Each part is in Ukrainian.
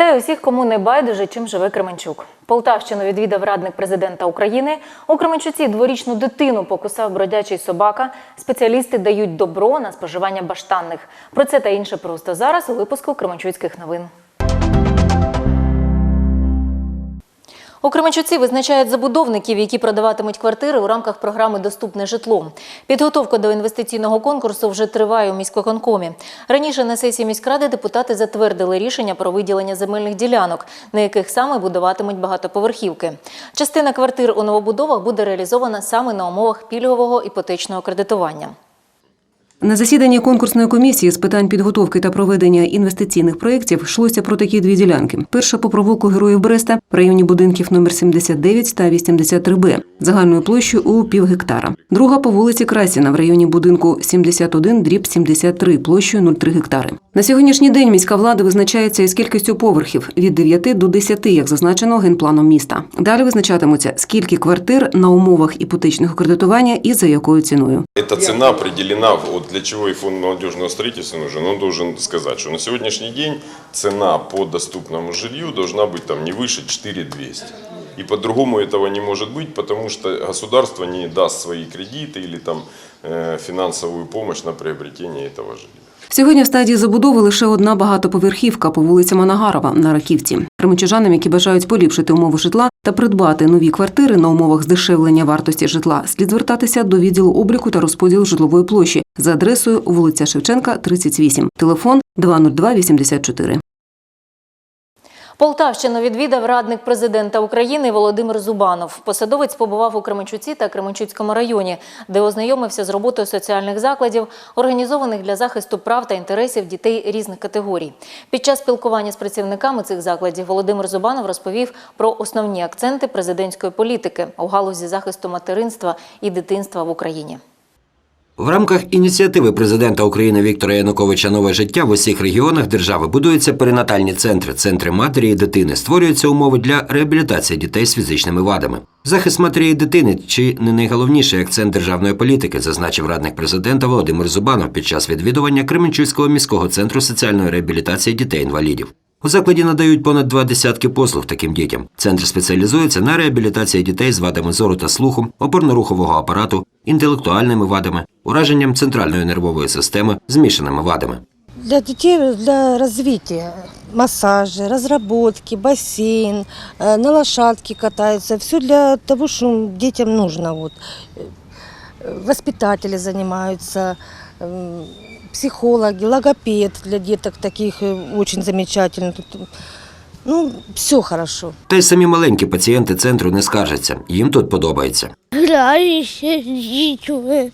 Вітаю усіх, кому не байдуже, чим живе Кременчук. Полтавщину відвідав радник президента України. У Кременчуці дворічну дитину покусав бродячий собака. Спеціалісти дають добро на споживання баштанних. Про це та інше просто зараз у випуску Кременчуцьких новин. У Кременчуці визначають забудовників, які продаватимуть квартири у рамках програми Доступне житло. Підготовка до інвестиційного конкурсу вже триває у міськвиконкомі. Раніше на сесії міськради депутати затвердили рішення про виділення земельних ділянок, на яких саме будуватимуть багатоповерхівки. Частина квартир у новобудовах буде реалізована саме на умовах пільгового іпотечного кредитування. На засіданні конкурсної комісії з питань підготовки та проведення інвестиційних проєктів йшлося про такі дві ділянки: перша по провулку Героїв Бреста в районі будинків номер 79 та 83Б загальною площею у пів гектара. Друга по вулиці Красіна в районі будинку 71 дріб 73 площею 0,3 гектари. На сьогоднішній день міська влада визначається із кількістю поверхів від 9 до 10, як зазначено генпланом міста. Далі визначатимуться, скільки квартир на умовах іпотечного кредитування і за якою ціною. Эта цена определена, вот для чего и фонд молодежного строительства нужен, он должен сказать, что на сегодняшний день цена по доступному жилью должна быть там не выше 4200. И по-другому этого не может быть, потому что государство не даст свои кредиты или там э, финансовую помощь на приобретение этого жилья. Сьогодні в стадії забудови лише одна багатоповерхівка по вулиці Манагарова на Раківці. Кременчужанам, які бажають поліпшити умови житла та придбати нові квартири на умовах здешевлення вартості житла, слід звертатися до відділу обліку та розподілу житлової площі за адресою вулиця Шевченка, 38, телефон 202 84. Полтавщину відвідав радник президента України Володимир Зубанов. Посадовець побував у Кременчуці та Кременчуцькому районі, де ознайомився з роботою соціальних закладів, організованих для захисту прав та інтересів дітей різних категорій. Під час спілкування з працівниками цих закладів Володимир Зубанов розповів про основні акценти президентської політики у галузі захисту материнства і дитинства в Україні. В рамках ініціативи президента України Віктора Януковича Нове життя в усіх регіонах держави будуються перинатальні центри, центри матері і дитини. Створюються умови для реабілітації дітей з фізичними вадами. Захист матері і дитини чи не найголовніший акцент державної політики, зазначив радник президента Володимир Зубанов під час відвідування Кременчуцького міського центру соціальної реабілітації дітей-інвалідів. У закладі надають понад два десятки послуг таким дітям. Центр спеціалізується на реабілітації дітей з вадами зору та слуху, опорно-рухового апарату, інтелектуальними вадами, ураженням центральної нервової системи, змішаними вадами. Для детей, для развития массажи, разработки, бассейн, э, на лошадке катаются. Все для того, что детям нужно. Вот. Э, Воспитатели занимаются, м, психологи, логопед для деток таких э, очень замечательно. Ну, все хорошо. Та й самі маленькі пацієнти центру не скаржаться. Їм тут подобається. Граюся з дітьми.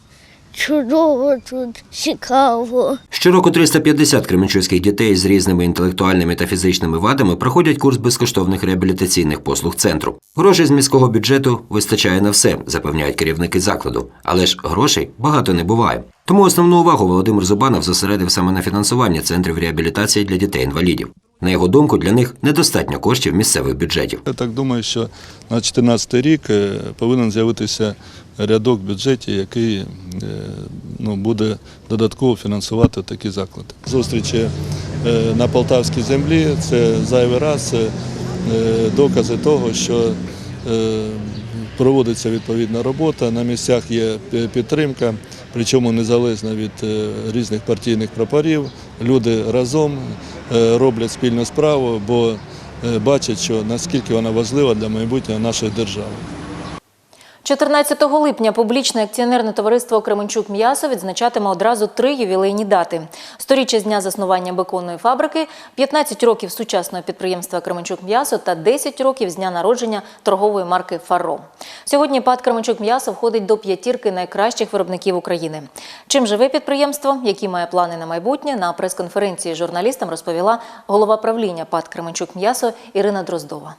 Чудово тут, цікаво. Щороку 350 кременчуцьких дітей з різними інтелектуальними та фізичними вадами проходять курс безкоштовних реабілітаційних послуг центру. Грошей з міського бюджету вистачає на все, запевняють керівники закладу. Але ж грошей багато не буває. Тому основну увагу Володимир Зубанов зосередив саме на фінансуванні центрів реабілітації для дітей-інвалідів. На його думку, для них недостатньо коштів місцевих бюджетів. Я так думаю, що на 2014 рік е, повинен з'явитися рядок в бюджеті, який е, ну, буде додатково фінансувати такі заклади. Зустрічі е, на полтавській землі це зайвий раз докази того, що проводиться відповідна робота, на місцях є підтримка, причому незалежно від е, різних партійних прапорів. Люди разом е, роблять спільну справу, бо е, бачать, що наскільки вона важлива для майбутнього нашої держави. 14 липня публічне акціонерне товариство Кременчук М'ясо відзначатиме одразу три ювілейні дати: сторіччя з дня заснування беконної фабрики, 15 років сучасного підприємства Кременчук М'ясо та 10 років з дня народження торгової марки Фаро. Сьогодні ПАД Кременчук М'ясо входить до п'ятірки найкращих виробників України. Чим живе підприємство, які має плани на майбутнє, на прес-конференції журналістам розповіла голова правління ПАД Кременчук М'ясо Ірина Дроздова.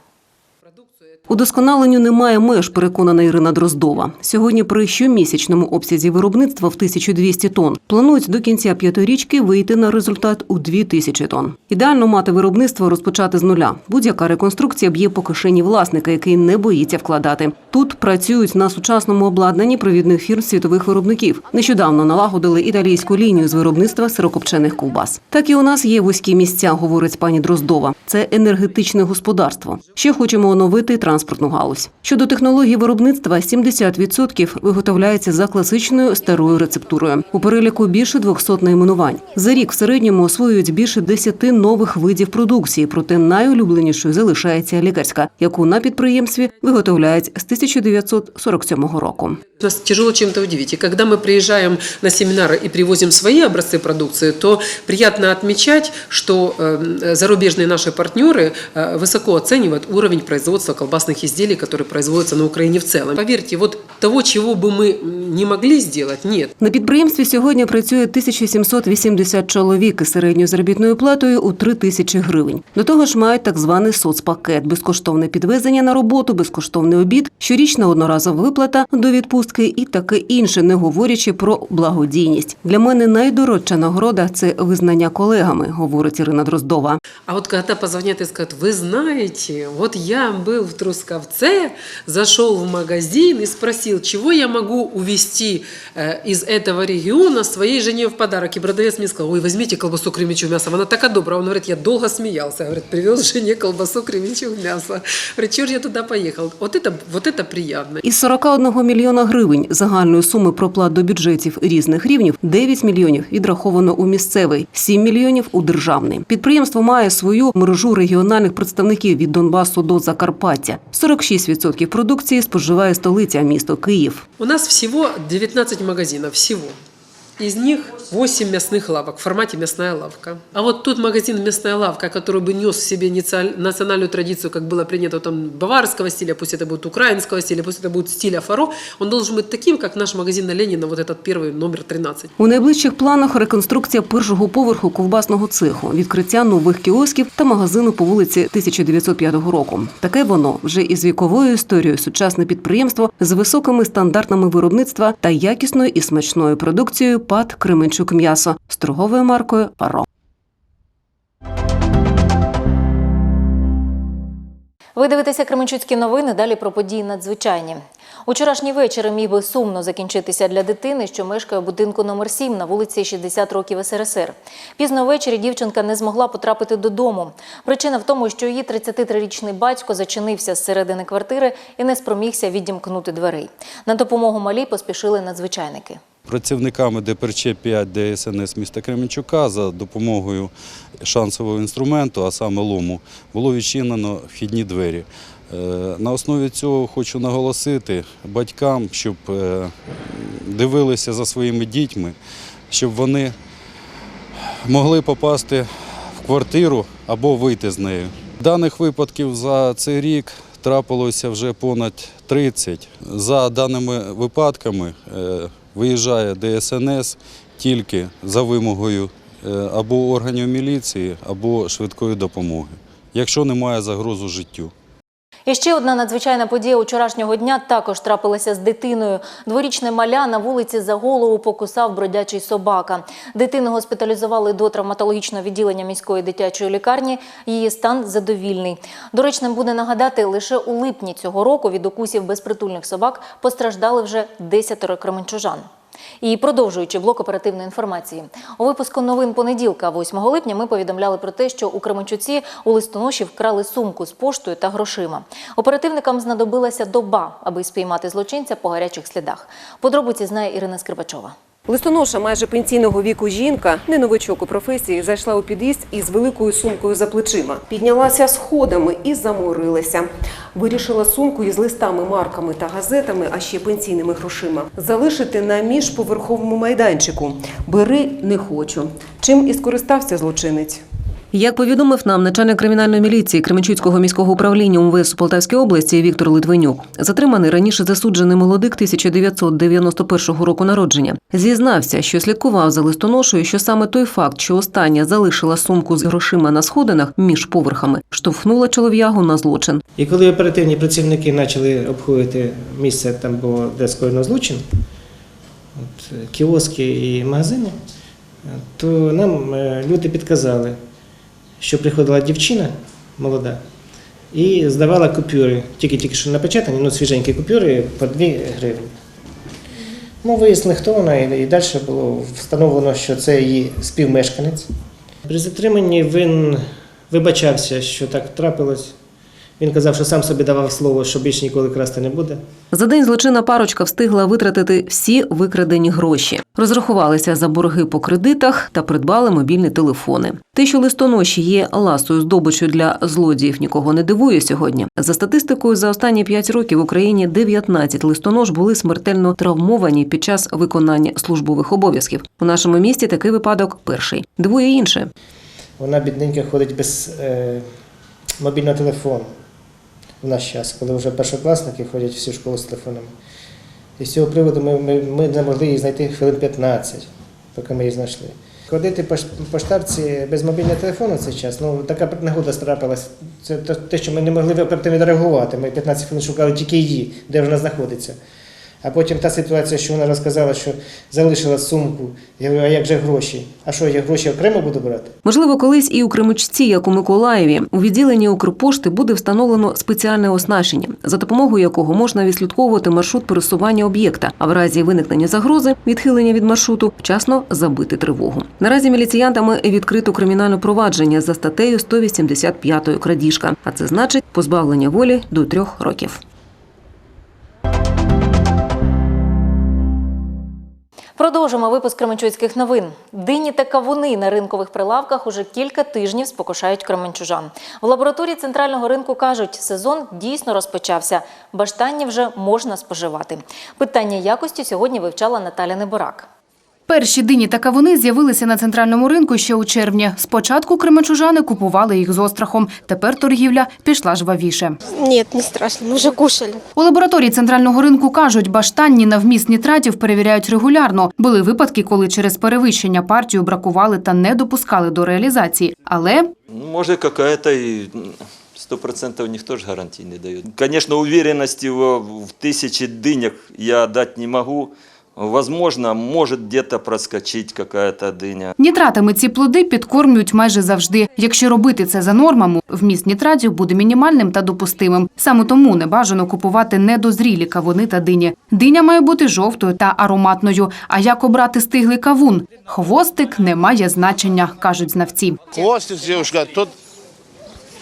Удосконаленню немає меж, переконана Ірина Дроздова. Сьогодні при щомісячному обсязі виробництва в 1200 тонн планують до кінця п'ятирічки вийти на результат у 2000 тонн. Ідеально мати виробництво розпочати з нуля. Будь-яка реконструкція б'є по кишені власника, який не боїться вкладати. Тут працюють на сучасному обладнанні провідних фірм світових виробників. Нещодавно налагодили італійську лінію з виробництва сирокопчених ковбас. Так і у нас є вузькі місця, говорить пані Дроздова. Це енергетичне господарство. Ще хочемо оновити транспортну галузь. Щодо технології виробництва, 70% виготовляється за класичною старою рецептурою. У переліку більше 200 найменувань. За рік в середньому освоюють більше 10 нових видів продукції, проте найулюбленішою залишається лікарська, яку на підприємстві виготовляють з 1947 року. Нас тяжело чем-то удивить. И когда мы приезжаем на семинары и привозим свои образцы продукции, то приятно отмечать, что э, зарубежные наши партнеры э, высоко оценивают уровень производства колбасных изделий, которые производятся на Украине в целом. Поверьте, вот того, чего бы мы не могли сделать, нет. На підприємстві сьогодні працює 1780 чоловік із середньою заробітною платою у 3 тисячі гривень. До того ж мають так званий соцпакет, безкоштовне підвезення на роботу, безкоштовний обід, щорічна одноразова виплата до відпустки і таке інше, не говорячи про благодійність. Для мене найдорожча нагорода це визнання колегами, говорить Ірина Дроздова. А вот когда позвонят и скажут, вы знаете, вот я был в Трусковце, зашел в магазин и спросил, чего я могу увезти э, из этого региона своей жене в подарок. И продавец мне сказал, ой, возьмите колбасу кремячу мясо, она такая добрая. Он говорит, я долго смеялся. Говорит, привез жене колбасу кремячу мясо. Говорит, чего ж я туда поехал? Вот это, вот это приятно. Із 41 мільйона гривень загальної суми проплат до бюджетів різних рівнів 9 мільйонів відраховано у місцевий, 7 мільйонів у державний. Підприємство має свою мережу регіональних представників від Донбасу до Закарпаття. 46% продукції споживає столиця місто Київ. У нас всього 19 магазинів. всего. Из них 8 мясных лавок в формате мясная лавка. А вот тот магазин мясная лавка, который бы нес в себе инициаль- национальную традицию, как было принято там баварского стиля, пусть это будет украинского стиля, пусть это будет стиля фаро, он должен быть таким, как наш магазин на Ленина, вот этот первый, номер 13. У найближчих планах реконструкція першого поверху ковбасного цеху, відкриття нових кіосків та магазину по вулиці 1905 року. Таке воно вже із віковою історією сучасне підприємство з високими стандартами виробництва та якісною і смачною продукцією ПАД Кременчук м'ясо з торговою маркою Фаро. Ви дивитеся Кременчуцькі новини. Далі про події надзвичайні. Учорашній вечір міг би сумно закінчитися для дитини, що мешкає у будинку номер 7 на вулиці 60 років СРСР. Пізно ввечері дівчинка не змогла потрапити додому. Причина в тому, що її 33-річний батько зачинився зсередини квартири і не спромігся відімкнути дверей. На допомогу малій поспішили надзвичайники. Працівниками ДПРЧ 5 ДСНС міста Кременчука за допомогою шансового інструменту, а саме лому, було відчинено вхідні двері. Е, На основі цього хочу наголосити батькам, щоб е, дивилися за своїми дітьми, щоб вони могли попасти в квартиру або вийти з неї. Даних випадків за цей рік трапилося вже понад 30. За даними випадками е, виїжджає ДСНС тільки за вимогою е, або органів міліції, або швидкої допомоги, якщо немає загрозу життю. І ще одна надзвичайна подія учорашнього дня також трапилася з дитиною. Дворічне маля на вулиці за голову покусав бродячий собака. Дитину госпіталізували до травматологічного відділення міської дитячої лікарні. Її стан задовільний. Доречним буде нагадати, лише у липні цього року від укусів безпритульних собак постраждали вже десятеро кременчужан. І продовжуючи блок оперативної інформації, у випуску новин понеділка, 8 липня, ми повідомляли про те, що у Кременчуці у листоноші вкрали сумку з поштою та грошима. Оперативникам знадобилася доба, аби спіймати злочинця по гарячих слідах. Подробиці знає Ірина Скрипачова. Листоноша майже пенсійного віку жінка, не новичок у професії, зайшла у під'їзд із великою сумкою за плечима. Піднялася сходами і заморилася. Вирішила сумку із листами, марками та газетами, а ще пенсійними грошима, залишити на міжповерховому майданчику. Бери не хочу. Чим і скористався злочинець. Як повідомив нам начальник кримінальної міліції Кременчуцького міського управління УМВС у Полтавській області Віктор Литвинюк, затриманий раніше засуджений молодик 1991 року народження, зізнався, що слідкував за листоношою, що саме той факт, що остання залишила сумку з грошима на сходинах між поверхами, штовхнула чолов'ягу на злочин. І коли оперативні працівники почали обходити місце, там було де скоєно злочин, от, кіоски і магазини, то нам е, люди підказали, що приходила дівчина молода і здавала купюри, тільки-тільки що напечатані, ну свіженькі купюри по 2 гривні. Ну, вияснили, хто вона, і далі було встановлено, що це її співмешканець. При затриманні він вибачався, що так трапилось. Він казав, що сам собі давав слово, що більше ніколи красти не буде. За день злочинна парочка встигла витратити всі викрадені гроші, розрахувалися за борги по кредитах та придбали мобільні телефони. Те, що листоноші є ласою здобичю для злодіїв, нікого не дивує сьогодні. За статистикою, за останні 5 років в Україні 19 листонож були смертельно травмовані під час виконання службових обов'язків. У нашому місті такий випадок перший. Дивує інше. Вона бідненька ходить без е, мобільного телефону в наш час, коли вже першокласники ходять всі в школу з телефонами. І з цього приводу ми, ми, ми не могли її знайти хвилин 15, поки ми її знайшли. Ходити по, штабці без мобільного телефону цей час, ну така нагода страпилась. Це те, що ми не могли оперативно реагувати. Ми 15 хвилин шукали тільки її, де вона знаходиться. А потім та ситуація, що вона розказала, що залишила сумку. Я говорю, а як же гроші? А що, я гроші окремо буду брати? Можливо, колись і у Кремучці, як у Миколаєві, у відділенні Укрпошти буде встановлено спеціальне оснащення, за допомогою якого можна відслідковувати маршрут пересування об'єкта, а в разі виникнення загрози, відхилення від маршруту, вчасно забити тривогу. Наразі міліціянтами відкрито кримінальне провадження за статтею 185 крадіжка, а це значить позбавлення волі до трьох років. Продовжимо випуск Кременчуцьких новин. Дині та кавуни на ринкових прилавках уже кілька тижнів спокушають кременчужан. В лабораторії центрального ринку кажуть, сезон дійсно розпочався. Баштанні вже можна споживати. Питання якості сьогодні вивчала Наталя Неборак. Перші дині та кавуни з'явилися на центральному ринку ще у червні. Спочатку кременчужани купували їх з острахом. Тепер торгівля пішла жвавіше. Нет, не страшно, мы уже кушали. У лабораторії центрального ринку кажуть, баштанні на вміст нітратів перевіряють регулярно. Були випадки, коли через перевищення партію бракували та не допускали до реалізації. Але Ну, Может, какая-то и сто процентов никто же гарантий не дает. Конечно, уверенности в, в тысячи дынях я дать не могу. Возможно, может где-то проскочить какая-то нітратами ці плоди підкормлюють майже завжди. Якщо робити це за нормами, вміст нітратів буде мінімальним та допустимим. Саме тому не бажано купувати недозрілі кавуни та дині. Диня має бути жовтою та ароматною. А як обрати стиглий кавун? Хвостик не має значення, кажуть знавці. Хвостик, девушка, тут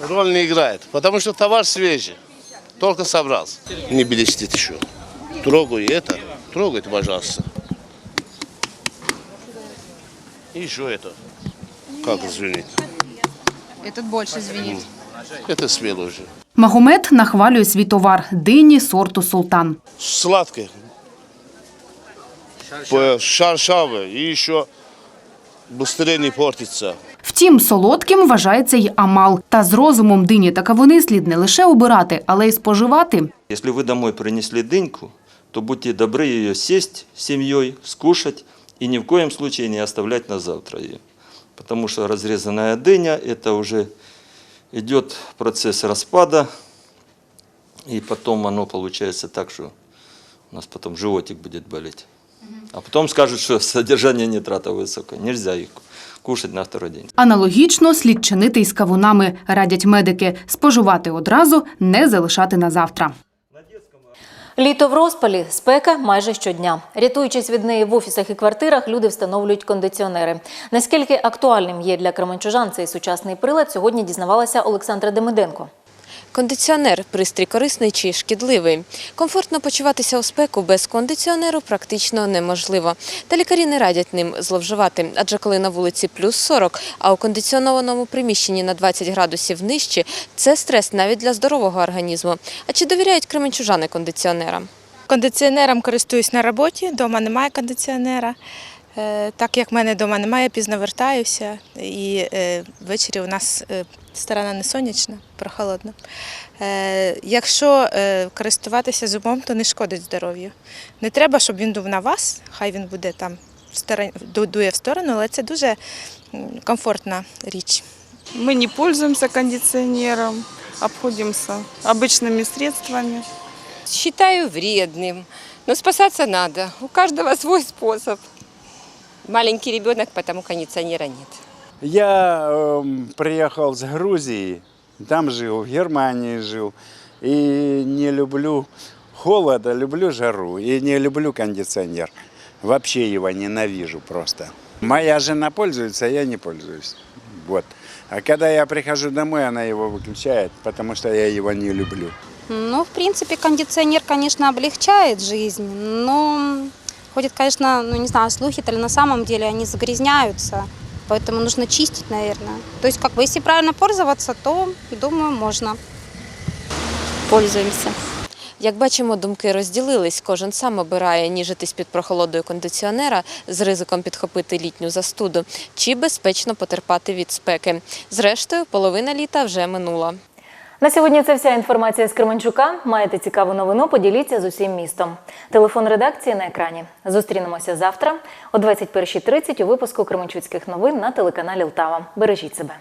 роль не играет, потому что товар свежий, только собрался. Не белестит еще. Трогай это, трогайте, пожалуйста. И еще это. Как звенит? Этот більше звінить. Это смело уже. Магомед нахвалює свій товар дині сорту султан. Сладкое. По- Шаршавое. И еще быстрее не портится. Втім, солодким вважається й амал. Та з розумом дині та кавуни слід не лише обирати, але й споживати. Если вы домой принесли дыньку, то будьте добры ее сесть с семьей, скушать и ни в коем случае не оставлять на завтра ее. Потому что разрезанная дыня – это уже идет процесс распада, и потом оно получается так, что у нас потом животик будет болеть. А потом скажут, что содержание нитрата высокое. Нельзя их кушать на второй день. Аналогічно слід чинити й з кавунами, радять медики. Споживати одразу, не залишати на завтра. Літо в розпалі, спека майже щодня. Рятуючись від неї в офісах і квартирах, люди встановлюють кондиціонери. Наскільки актуальним є для кременчужан цей сучасний прилад, сьогодні дізнавалася Олександра Демиденко. Кондиціонер пристрій корисний чи шкідливий. Комфортно почуватися у спеку без кондиціонеру практично неможливо. Та лікарі не радять ним зловживати, адже коли на вулиці плюс 40, а у кондиціонованому приміщенні на 20 градусів нижче, це стрес навіть для здорового організму. А чи довіряють кременчужани кондиціонерам? Кондиціонером користуюсь на роботі, вдома немає кондиціонера. Е, Так як в мене вдома немає, пізно вертаюся. І е, ввечері у нас е, сторона не сонячна, прохолодно. Е, Якщо е, користуватися зубом, то не шкодить здоров'ю. Не треба, щоб він дув на вас, хай він буде там в стороні, ду- дує в сторону, але це дуже м, комфортна річ. Мы не пользуемся кондиционером, обходимся обычными средствами. Считаю вредным. Но спасаться надо. У каждого свой способ. Маленький ребенок, потому кондиционера нет. Я эм, приехал с Грузии, там жил, в Германии жил. И не люблю холода, люблю жару. И не люблю кондиционер. Вообще его ненавижу просто. Моя жена пользуется, а я не пользуюсь. Вот. А когда я прихожу домой, она его выключает, потому что я его не люблю. Ну, в принципе, кондиционер, конечно, облегчает жизнь, но ходят, конечно, ну, не знаю, слухи, то ли на самом деле они загрязняются, поэтому нужно чистить, наверное. То есть, как бы, если правильно пользоваться, то, думаю, можно. Пользуемся. Як бачимо, думки розділились. Кожен сам обирає ніжитись під прохолодою кондиціонера з ризиком підхопити літню застуду чи безпечно потерпати від спеки. Зрештою, половина літа вже минула. На сьогодні це вся інформація з Кременчука. Маєте цікаву новину? Поділіться з усім містом. Телефон редакції на екрані. Зустрінемося завтра о 21.30 у випуску Кременчуцьких новин на телеканалі Лтава. Бережіть себе.